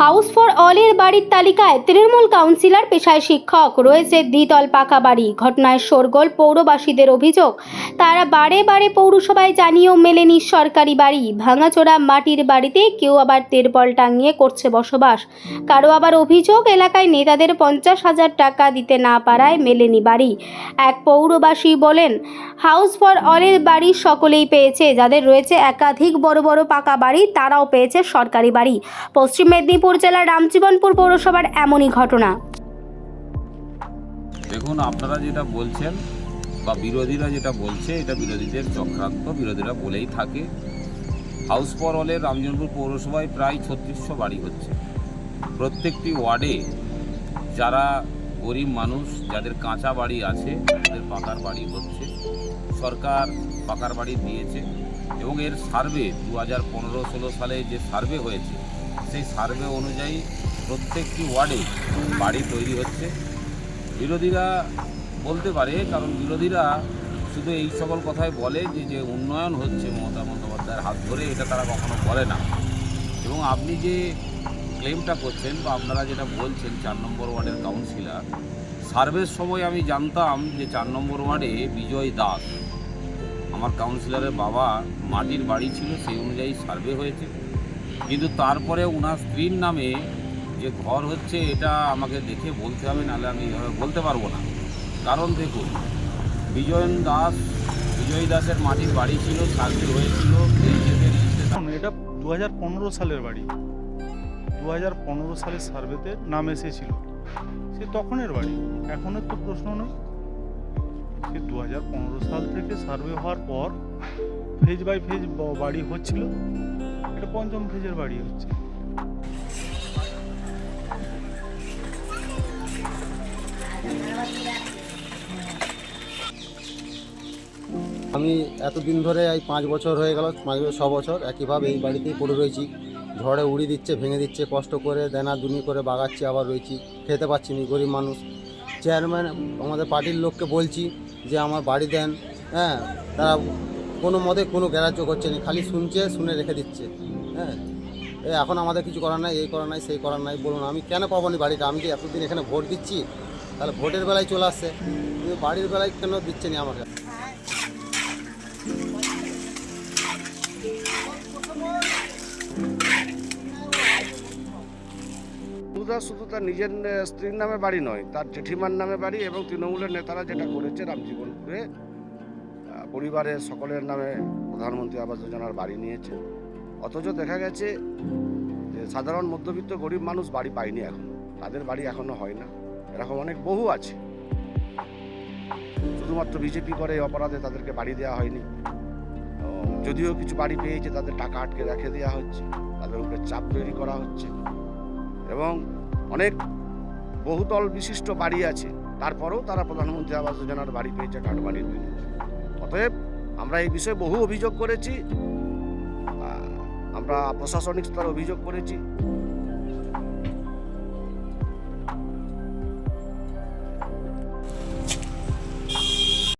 House for অলের বাড়ির তালিকায় Trinamool councillor পেশায় শিক্ষক। রয়েছে দ্বিতল পাকা বাড়ি। ঘটনায় শোরগোল পৌরবাসীদের অভিযোগ, তারা বারে বারে পৌরসভায় জানিয়েও মেলেনি সরকারি বাড়ি। ভাঙাচোরা মাটির বাড়িতে কেউ আবার তেরপল টাঙিয়ে করছে বসবাস। কারও আবার অভিযোগ, এলাকায় নেতাদের পঞ্চাশ হাজার টাকা দিতে না পারায় মেলেনি বাড়ি। এক পৌরবাসী বলেন, হাউস ফর অলের বাড়ি সকলেই পেয়েছে। যাদের রয়েছে একাধিক বড় বড় পাকা বাড়ি, তারাও পেয়েছে সরকারি বাড়ি। পশ্চিম মেদিনীপুর জেলার রামজীবনপুর পৌরসভার এমনই ঘটনা। দেখুন, আপনারা যেটা বলছেন বা বিরোধীরা যেটা বলছে, এটা বিরোধীদের চক্রান্ত, বিরোধীরা বলেই থাকে। হাউস ফর হলের রামজনপুর পৌরসভায় প্রায় ছত্রিশশো বাড়ি হচ্ছে। প্রত্যেকটি ওয়ার্ডে যারা গরিব মানুষ, যাদের কাঁচা বাড়ি আছে, তাদের পাকার বাড়ি হচ্ছে। সরকার পাকার বাড়ি দিয়েছে এবং এর সার্ভে দু হাজার পনেরো ষোলো সালে যে সার্ভে হয়েছে সেই সার্ভে অনুযায়ী প্রত্যেকটি ওয়ার্ডে বাড়ি তৈরি হচ্ছে। বিরোধীরা বলতে পারে, কারণ বিরোধীরা শুধু এই সকল কথাই বলে যে যে উন্নয়ন হচ্ছে মমতা বন্দ্যোপাধ্যায়ের হাত ধরে, এটা তারা কখনো করে না। এবং আপনি যে ক্লেমটা করছেন বা আপনারা যেটা বলছেন চার নম্বর ওয়ার্ডের কাউন্সিলর সার্ভের সময় আমি জানতাম যে চার নম্বর ওয়ার্ডে বিজয় দাস। আমার কাউন্সিলরের বাবা মাটির বাড়ি ছিল, সেই অনুযায়ী সার্ভে হয়েছে। কিন্তু তারপরে ওনার স্ত্রীর নামে যে ঘর হচ্ছে, এটা আমাকে দেখে বলতে হবে, নাহলে আমি এভাবে বলতে পারব না। কারণ দেখুন, বিজয়ন দাস, বিজয় দাসের মাটির বাড়ি ছিল সার্ভে হয়েছিল এটা দু হাজার পনেরো সালের বাড়ি। দু হাজার পনেরো সালের সার্ভেতে নাম এসেছিল। সে তখনের বাড়ি। এখনের তো প্রশ্ন নেই। সে দু হাজার পনেরো সাল থেকে সার্ভে হওয়ার পর ফেজ বাই ফেজ বাড়ি হচ্ছিল। এটা পঞ্চম ফেজের বাড়ি হচ্ছে। আমি এতদিন ধরে এই পাঁচ বছর হয়ে গেল, পাঁচ বছর, ছ বছর একইভাবে এই বাড়িতেই পড়ে রয়েছি। ঝড়ে উড়িয়ে দিচ্ছে, ভেঙে দিচ্ছে, কষ্ট করে দেনা দুনি করে বাগাচ্ছি, আবার রয়েছি। খেতে পাচ্ছি না, গরিব মানুষ। চেয়ারম্যান, আমাদের পার্টির লোককে বলছি যে আমার বাড়ি দেন হ্যাঁ তারা কোনো মতে কোনো গ্যারাজ্য করছে না, খালি শুনছে, শুনে রেখে দিচ্ছে হ্যাঁ। এখন আমাদের কিছু করার নাই, এই করার নাই, সেই করার নাই, বলুন, আমি কেন পাবো না বাড়িটা? আমি যে এতদিন এখানে ভোট দিচ্ছি, তাহলে ভোটের বেলায় চলে আসছে বাড়ির বেলায় কেন দিচ্ছে না আমাকে? সুদা শুধু তার নিজের স্ত্রীর নামে বাড়ি নয়, তার জেঠিমার নামে বাড়ি এবং তৃণমূলের নেতারা যেটা করেছে রামজীবনপুরে পরিবারের সকলের নামে প্রধানমন্ত্রী আবাস যোজনার বাড়ি নিয়েছে। অথচ দেখা গেছে যে সাধারণ মধ্যবিত্ত গরিব মানুষ বাড়ি পায়নি এখন, তাদের বাড়ি এখনও হয় না। এরকম অনেক বহু আছে। শুধুমাত্র বিজেপি করে এই অপরাধে তাদেরকে বাড়ি দেওয়া হয়নি। যদিও কিছু বাড়ি পেয়েছে, তাদের টাকা আটকে রেখে দেওয়া হচ্ছে, তাদের উপরে চাপ তৈরি করা হচ্ছে। এবং অনেক বহুতল বিশিষ্ট বাড়ি আছে তারপরেও তারা প্রধানমন্ত্রী আবাস যোজনার বাড়ি পেয়েছে কাঠ বাড়ি। অতএব আমরা এই বিষয়ে বহু অভিযোগ করেছি আমরা প্রশাসনিক স্তরে অভিযোগ করেছি